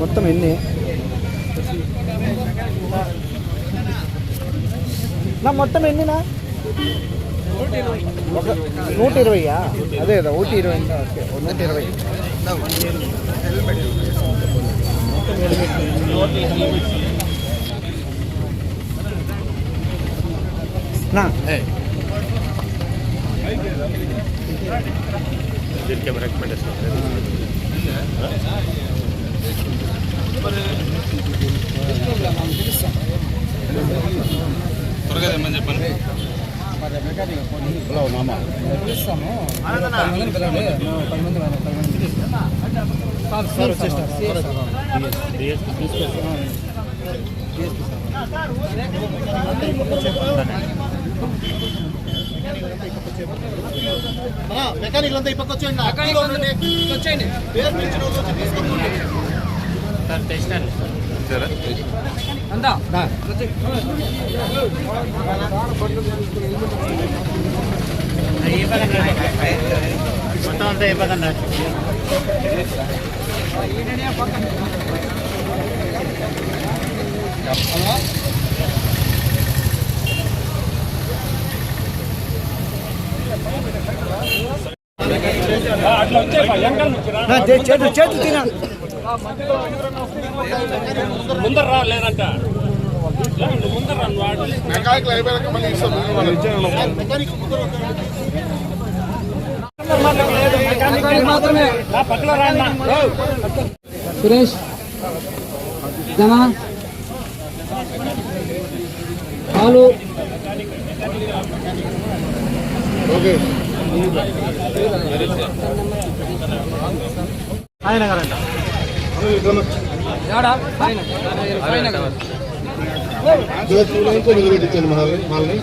ఎన్ని నా మొత్తం ఎన్నినా ఒక నూట ఇరవైయా అదే కదా ఒకటి ఇరవై ఓకే ఓ నూట ఇరవై నా దీనికి ఏమైనా రికమెండేషన్ త్వరగా తెమ్మని చెప్పండి. మెకానిక్ అంతా ఈ పక్క వచ్చేయండి వచ్చేయండి. పేరు పిలిచిన వచ్చి తీసుకోండి మొత్తం అంతా అయిపోతుందా నా చే- చేతులు చేతులు తినాలి ముందర రా లేదంట ముందర రాను వాడు మెకానిక్ అయిపోయాక మళ్ళీ ఇస్తాం మెకానిక్ ముందర రా, సురేష్ జన? హలో ఓకే ఆయన గారంట. నిలబెట్టించండి మళ్ళీ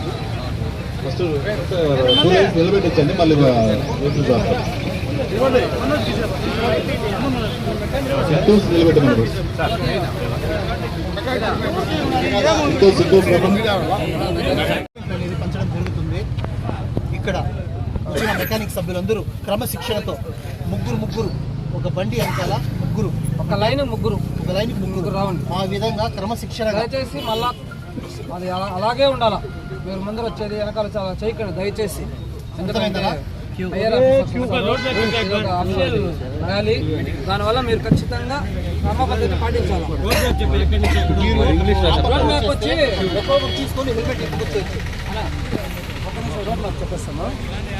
ఫస్ట్ నిలబెట్టించండి మళ్ళీ సిద్ధు నిలబెట్టమన్నారు సిద్ధు సిద్ధు పంచడం జరుగుతుంది ఇక్కడ వచ్చిన మెకానిక్ సభ్యులందరూ క్రమశిక్షణతో ముగ్గురు ముగ్గురు ఒక బండి వెనకాల ముగ్గురు. ఒక లైన్ ముగ్గురు. ఒక లైన్ ముగ్గురు. రావండి. ఆ విధంగా క్రమశిక్షణగా దయచేసి మళ్ళా అది అలా- అలాగే ఉండాలా? మీరు ముందర వచ్చేది వెనకాల చాలా చేయకండి దయచేసి. ర్యాలీ. దానివల్ల మీరు ఖచ్చితంగా క్రమ పద్ధతి పాటించాలి? వచ్చి తీసుకొని హెల్మెట్ ఒక నిమిషం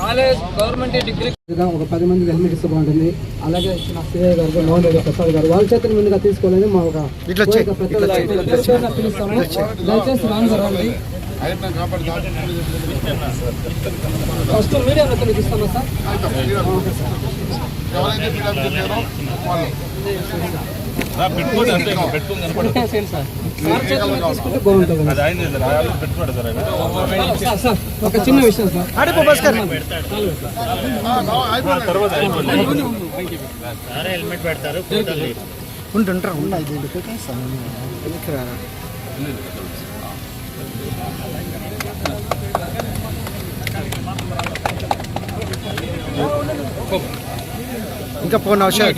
కాలేజ్ గవర్నమెంట్ డిగ్రీ ఒక పది మంది హెల్మెట్ ఇస్తే బాగుంటుంది. అలాగే ఇచ్చిన సిఐ గారు మోహన్ రెడ్డి ప్రసాద్ గారు వాళ్ళ చేతుల మీదుగా తీసుకోవాలని మా ఒక పిలుస్తాము దయచేసి రాను ఫస్ట్ మీడియా మిత్రులకు ఇస్తాను సార్. పెట్టుకోండి అంతే కనపడదు. అది ఆయన పెట్టుకోండి సార్ ఆయన. ఒక చిన్న విషయం సార్. ఆడిపో భాస్కర్. తర్వాత అయిపోయింది ఉంటుంటారు ఉన్న ఐదు ఐదు పెట్టేస్తాను ఎందుకు రారా ఇంకా పోను అవసరం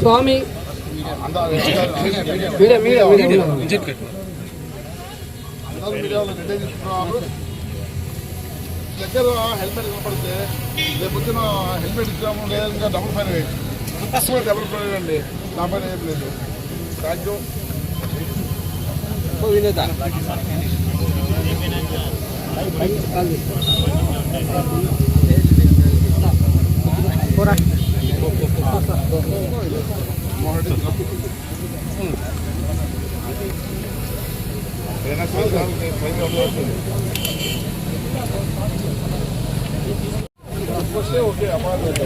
స్వామి. తీసుకున్నారు దగ్గర హెల్మెట్ కనపడితే రేపు వచ్చిన హెల్మెట్ ఇచ్చాము లేదంటే డబుల్ ఫైన్ వేయండి డబుల్ ఫైన్ వేయండి నా పైన ఏం లేదు థ్యాంక్ యూ పోరా. అపార్ట్మెంట్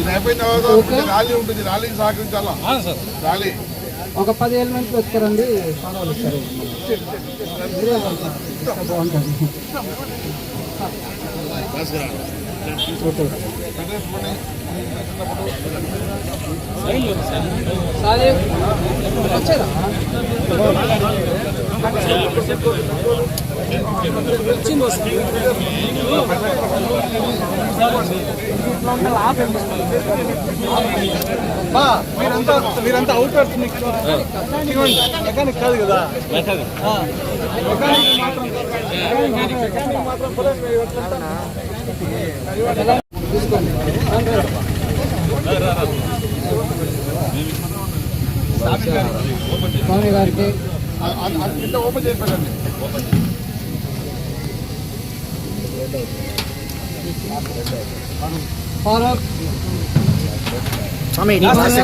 ఇది అయిపోయిన తర్వాత ర్యాలీ ఉంటుంది. ర్యాలీకి సహకరించాలా? ర్యాలీ. ఒక పది మందికి వచ్చారండి. సారాలు ఇస్తారు ఓకే కట్టేసుకొని చిన్నప్పుడు బా మీరంతా మీరంతా అవుట్ మెకానిక్ కాదు కదా. ఆ. స్వామి గారికి అది- అది అది కింద ఓపెన్ చేసి పెట్టండి. ఫారూక్ స్వామి రావాలి.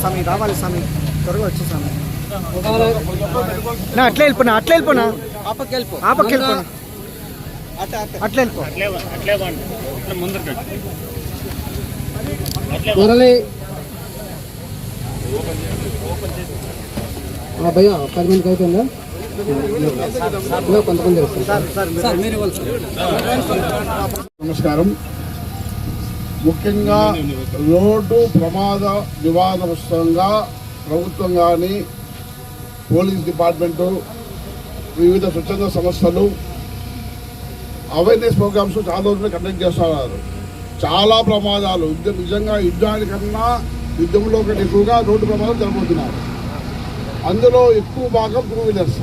స్వామి రావాలి స్వామి. త్వరగా వచ్చి స్వామి. నా అట్లే వెళ్ళిపోనా అట్లే వెళ్ళిపోనా? ఆపకి వెళ్ళిపోనా? అట్లే వెళ్ళిపో. మురళి. పది మందికి కొంతమంది. నమస్కారం. ముఖ్యంగా రోడ్డు ప్రమాద నివారణగా ప్రభుత్వం కానీ పోలీస్ డిపార్ట్మెంటు వివిధ స్వచ్ఛంద సంస్థలు అవేర్నెస్ ప్రోగ్రామ్స్ చాలా రోజులు కండక్ట్ చేస్తున్నారు. చాలా ప్రమాదాలు. యుద్ధం నిజంగా యుద్ధానికన్నా యుద్ధంలో కంటే ఎక్కువగా రోడ్డు ప్రమాదాలు జరగబోతున్నారు అందులో ఎక్కువ భాగం టూ వీలర్స్.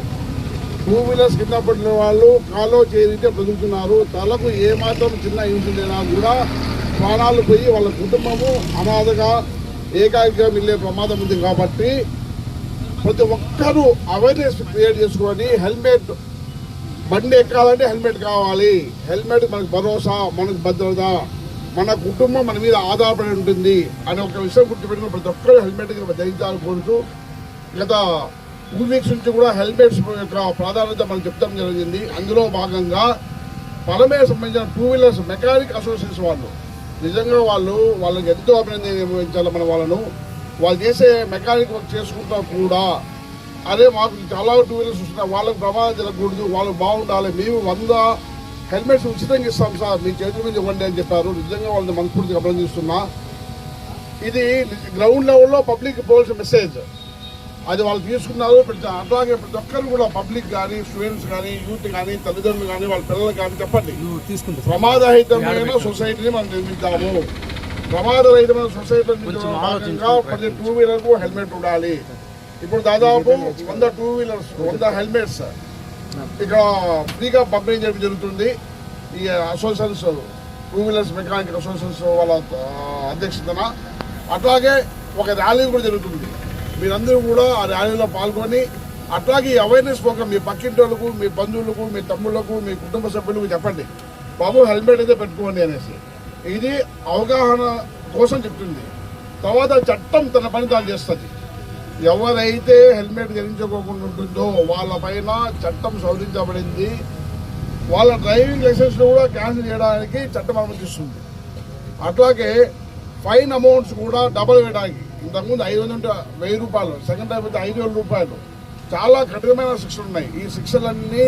టూ వీలర్స్ కింద పడిన వాళ్ళు కాలో చేరితే బ్రతుకుతున్నారు. తలకు ఏమాత్రం చిన్న ఇంచులైనా కూడా ప్రాణాలు పోయి వాళ్ళ కుటుంబము అనాథగా ఏకాకిగా వెళ్ళే ప్రమాదం ఉంది కాబట్టి ప్రతి ఒక్కరూ అవేర్నెస్ క్రియేట్ చేసుకొని హెల్మెట్ బండి ఎక్కాలంటే హెల్మెట్ కావాలి. హెల్మెట్ మనకు భరోసా మనకు భద్రత మన కుటుంబం మన మీద ఆధారపడి ఉంటుంది అనే ఒక విషయం గుర్తుపెట్టుకుని ప్రతి ఒక్కరు హెల్మెట్ ధరించాలని కోరుతూ గత టూ వీక్స్ నుంచి కూడా హెల్మెట్స్ యొక్క ప్రాధాన్యత మనం చెప్తాం జరిగింది. అందులో భాగంగా పరమే సంబంధించిన టూ వీలర్స్ మెకానిక్ అసోసియేషన్ వాళ్ళు నిజంగా వాళ్ళు వాళ్ళకి ఎంతో అభినందించాలి మన వాళ్ళను వాళ్ళు చేసే మెకానిక్ వర్క్ చేసుకుంటా కూడా. అదే మాకు చాలా టూ వీలర్స్ వస్తున్నాయి వాళ్ళకి ప్రమాదం జరగకూడదు. వాళ్ళు బాగుండాలి. మేము వంద హెల్మెట్స్ ఉచితంగా ఇస్తాం సార్. మీ చేతుల మీద ఇవ్వండి అని చెప్పారు. నిజంగా వాళ్ళని మనస్ఫూర్తిగా అభినందిస్తున్నా. ఇది గ్రౌండ్ లెవెల్లో పబ్లిక్ పోవాల్సిన మెసేజ్ అది వాళ్ళు తీసుకున్నారు. ప్రతి అట్లాగే ప్రతి ఒక్కరు కూడా పబ్లిక్ కానీ స్టూడెంట్స్ కానీ యూత్ కానీ తల్లిదండ్రులు కానీ వాళ్ళ పిల్లలు కానీ చెప్పండి. ప్రమాదరహితమైన సొసైటీని మనం నిర్మిద్దాము. ప్రమాదరహితమైన సొసైటీ భాగంగా ప్రతి టూ వీలర్కు హెల్మెట్ ఉండాలి. ఇప్పుడు దాదాపు వంద టూ వీలర్స్ వంద హెల్మెట్స్. ఇక్కడ ఫ్రీగా పంపిణీ చేయడం జరుగుతుంది. ఈ associations two wheelers mechanic associations వాళ్ళ అధ్యక్షతన. అట్లాగే ఒక ర్యాలీ కూడా జరుగుతుంది. మీరందరూ కూడా ఆ ర్యాలీలో పాల్గొని అట్లాగే ఈ అవేర్నెస్ ప్రోగ్రామ్ మీ పక్కింటి వాళ్ళకు మీ బంధువులకు మీ తమ్ముళ్ళకు మీ కుటుంబ సభ్యులకు చెప్పండి. బాబు హెల్మెట్ అయితే పెట్టుకోండి అనేసి. ఇది అవగాహన కోసం చెప్తుంది. తర్వాత చట్టం తన పని తాను చేస్తుంది. ఎవరైతే హెల్మెట్ ధరించుకోకుండా ఉంటుందో వాళ్ళ పైన చట్టం శోధించబడింది వాళ్ళ డ్రైవింగ్ లైసెన్స్ కూడా క్యాన్సిల్ చేయడానికి చట్టం అనుమతిస్తుంది. అట్లాగే ఫైన్ అమౌంట్స్ కూడా డబల్ వేయడానికి ఇంతకుముందు ఐదు వందల వెయ్యి రూపాయలు సెకండ్ టైం అయితే ఐదు వేల రూపాయలు. చాలా కఠినమైన శిక్షలు ఉన్నాయి. ఈ శిక్షలన్నీ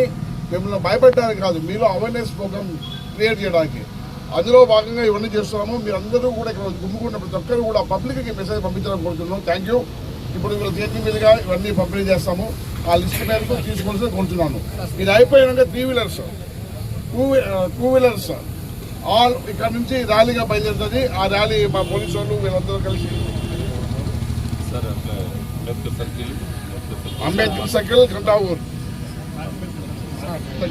మిమ్మల్ని భయపెట్టడానికి కాదు మీలో అవేర్నెస్ ప్రోగ్రామ్ క్రియేట్ చేయడానికి. అందులో భాగంగా ఇవన్నీ చేస్తున్నాము. మీరందరూ కూడా ఇక్కడ గుమ్ముకున్న ప్రతి ఒక్కరు కూడా పబ్లిక్కి మెసేజ్ పంపించాలని కోరుతున్నాం థ్యాంక్ యూ ఇప్పుడు వీళ్ళ చేతి మీదుగా ఇవన్నీ పంపిణీ చేస్తాము. ఆ లిస్ట్ మేరకు తీసుకోవాల్సి కోరుతున్నాను ఇది అయిపోయినాక three wheelers two two wheelers all ఇక్కడ నుంచి ర్యాలీగా బయలుదేరుతుంది. ఆ ర్యాలీ మా పోలీసు వాళ్ళు వీళ్ళందరూ కలిసి అంబేద్కర్ సర్కిల్ గంటావూర్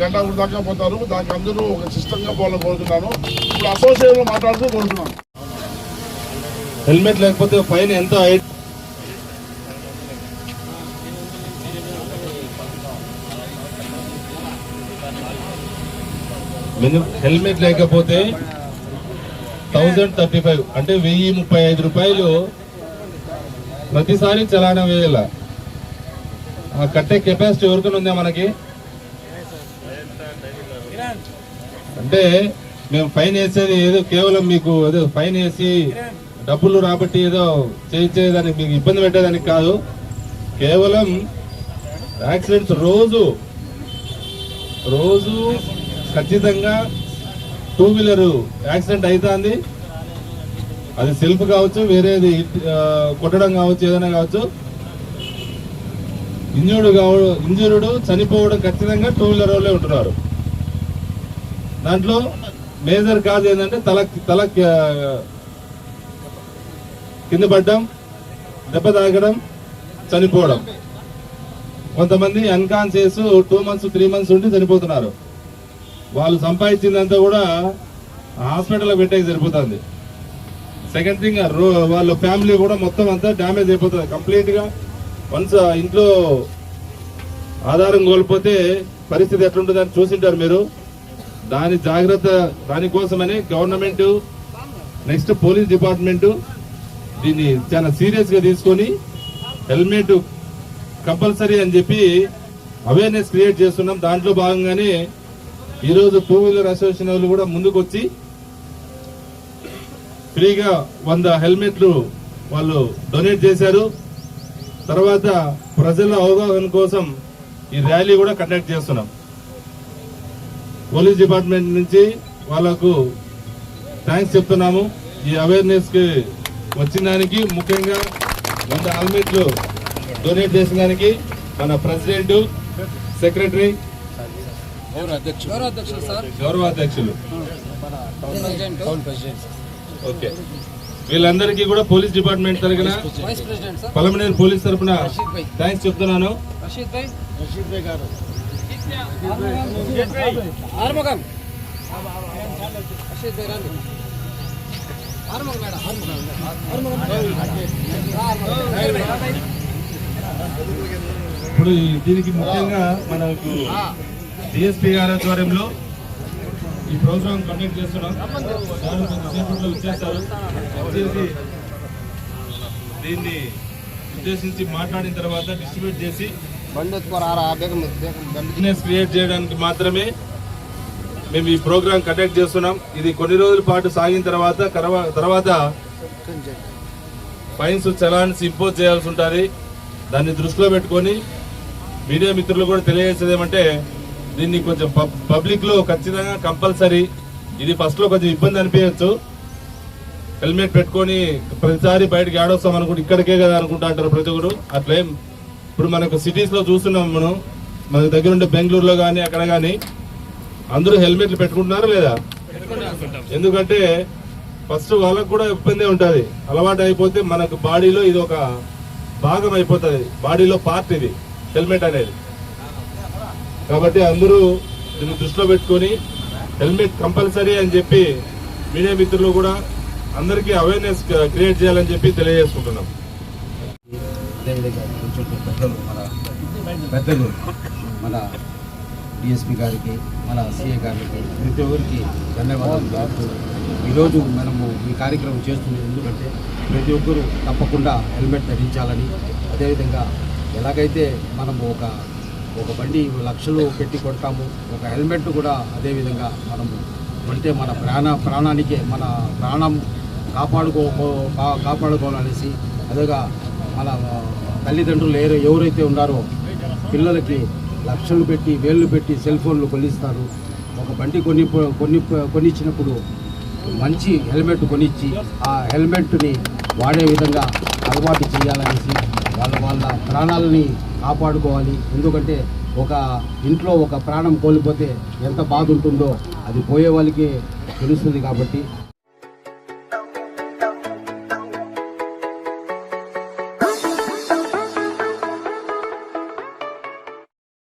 గంటావూర్ దాకా పోతారు. దానికి అందరూ ఒక సిస్టంగా పోవాలని కోరుతున్నాను ఇప్పుడు అసోసియేషన్ మాట్లాడుతూ కోరుతున్నాను. హెల్మెట్ లేకపోతే ఫైన్ ఎంత హెల్మెట్ లేకపోతే థౌజండ్ థర్టీ ఫైవ్ అంటే వెయ్యి ముప్పై ఐదు రూపాయలు ప్రతిసారి చలానా వేయాల కట్టే కెపాసిటీ ఎవరికైనా ఉందా మనకి? అంటే మేము ఫైన్ వేసేది ఏదో కేవలం మీకు ఏదో ఫైన్ వేసి డబ్బులు రాబట్టి ఏదో చేయించేదానికి మీకు ఇబ్బంది పెట్టేదానికి కాదు. కేవలం యాక్సిడెంట్స్ రోజు రోజు ఖచ్చితంగా టూ వీలర్ యాక్సిడెంట్ అవుతుంది అది సెల్ఫ్ కావచ్చు వేరేది కొట్టడం కావచ్చు ఏదైనా కావచ్చు. ఇంజూర్డ్ కావ ఇంజూర్డ్ చనిపోవడం ఖచ్చితంగా టూ వీలర్ వాళ్ళే ఉంటున్నారు. దాంట్లో మేజర్ కాజ్ ఏంటంటే తల తల కింద పడ్డం దెబ్బ తాగడం చనిపోవడం. కొంతమంది unconscious two months three months ఉండి చనిపోతున్నారు. వాళ్ళు సంపాదించిందంతా కూడా హాస్పిటల్లో పెట్టేకి సరిపోతుంది. సెకండ్ థింగ్ వాళ్ళ ఫ్యామిలీ కూడా మొత్తం అంతా డ్యామేజ్ అయిపోతుంది. కంప్లీట్గా వన్స్ ఇంట్లో ఆధారం కోల్పోతే పరిస్థితి ఎట్లుంటుందని చూసింటారు మీరు. దాని జాగ్రత్త దానికోసమని గవర్నమెంట్ నెక్స్ట్ పోలీస్ డిపార్ట్మెంట్ దీన్ని చాలా సీరియస్గా తీసుకొని హెల్మెట్ కంపల్సరీ అని చెప్పి అవేర్నెస్ క్రియేట్ చేస్తున్నాం. దాంట్లో భాగంగానే ఈరోజు టూ వీలర్ అసోసియేషన్ వాళ్ళు కూడా ముందుకు వచ్చి ఫ్రీగా వంద హెల్మెట్లు వాళ్ళు డొనేట్ చేశారు. తర్వాత ప్రజల అవగాహన కోసం ఈ ర్యాలీ కూడా కండక్ట్ చేస్తున్నాం. పోలీస్ డిపార్ట్మెంట్ నుంచి వాళ్ళకు థ్యాంక్స్ చెప్తున్నాము. ఈ అవేర్నెస్కి వచ్చిన దానికి ముఖ్యంగా వంద హెల్మెట్లు డొనేట్ చేసిన దానికి మన ప్రెసిడెంట్ సెక్రటరీ గౌరవ అధ్యక్షులు. సార్. గౌరవ అధ్యక్షులు. ప్రెసిడెంట్. ఓకే. వీళ్ళందరికీ కూడా పోలీస్ డిపార్ట్మెంట్ తరఫున vice president sir Palamaneru police తరఫున థ్యాంక్స్ చెప్తున్నాను. ఇప్పుడు దీనికి ముఖ్యంగా మనకు డిఎస్పీ గారి ఆధ్వర్యంలో ఈ ప్రోగ్రామ్ కండక్ట్ చేస్తున్నాం వచ్చేస్తారు? వచ్చేసి దీన్ని ఉద్దేశించి మాట్లాడిన తర్వాత డిస్ట్రిబ్యూట్ చేసి బిజినెస్ క్రియేట్ చేయడానికి మాత్రమే మేము ఈ ప్రోగ్రామ్ కండక్ట్ చేస్తున్నాం. ఇది కొన్ని రోజుల పాటు సాగిన తర్వాత తర్వాత ఫైన్స్ చలాన్స్ ఇంపోజ్ చేయాల్సి ఉంటుంది. దాన్ని దృష్టిలో పెట్టుకొని మీడియా మిత్రులు కూడా తెలియజేసేది ఏమంటే దీన్ని కొంచెం పబ్లిక్లో ఖచ్చితంగా కంపల్సరీ ఇది ఫస్ట్లో కొంచెం ఇబ్బంది అనిపించచ్చు. హెల్మెట్ పెట్టుకొని ప్రతిసారి బయటకి ఆడొస్తాం అనుకుంటే ఇక్కడికే కదా అనుకుంటా అంటారు ప్రతి ఒక్కరు. అట్లేం ఇప్పుడు మనకు సిటీస్లో చూస్తున్నాం మనం. మన దగ్గర ఉండే బెంగళూరులో కానీ అక్కడ కానీ అందరూ హెల్మెట్లు పెట్టుకుంటున్నారా లేదా? ఎందుకంటే ఫస్ట్ వాళ్ళకు కూడా ఇబ్బంది ఉంటుంది. అలవాటు అయిపోతే మనకు బాడీలో ఇది ఒక భాగం అయిపోతుంది. బాడీలో పార్ట్ ఇది హెల్మెట్ అనేది. కాబట్టి అందరూ దీన్ని దృష్టిలో పెట్టుకొని హెల్మెట్ కంపల్సరీ అని చెప్పి మీడియా మిత్రులు కూడా అందరికీ అవేర్నెస్ క్రియేట్ చేయాలని చెప్పి తెలియజేసుకుంటున్నాం. అదేవిధంగా కొంచెం పెద్దలు మన పెద్దలు మన డిఎస్పి గారికి మన సిఏ గారికి ప్రతి ఒక్కరికి ధన్యవాదాలు తెలుపుతూ ఈరోజు మనము ఈ కార్యక్రమం చేస్తున్నది ఎందుకంటే ప్రతి ఒక్కరూ తప్పకుండా హెల్మెట్ ధరించాలని అదేవిధంగా ఎలాగైతే మనము ఒక ఒక బండి లక్షలు పెట్టి కొడతాము ఒక హెల్మెట్ కూడా అదేవిధంగా మనము కొడితే మన ప్రాణ ప్రాణానికే మన ప్రాణం కాపాడుకో కాపాడుకోవాలనేసి అదేగా మన తల్లిదండ్రులు ఏ ఎవరైతే ఉన్నారో పిల్లలకి లక్షలు పెట్టి వేళ్ళు పెట్టి సెల్ ఫోన్లు కొనిస్తారు. ఒక బండి కొని కొన్ని కొనిచ్చినప్పుడు మంచి హెల్మెట్ కొనిచ్చి ఆ హెల్మెట్ని వాడే విధంగా అలవాటు చేయాలనేసి వాళ్ళ వాళ్ళ ప్రాణాలని కాపాడుకోవాలి. ఎందుకంటే ఒక ఇంట్లో ఒక ప్రాణం కోల్పోతే ఎంత బాధ ఉంటుందో అది పోయే వాళ్ళకి తెలుస్తుంది కాబట్టి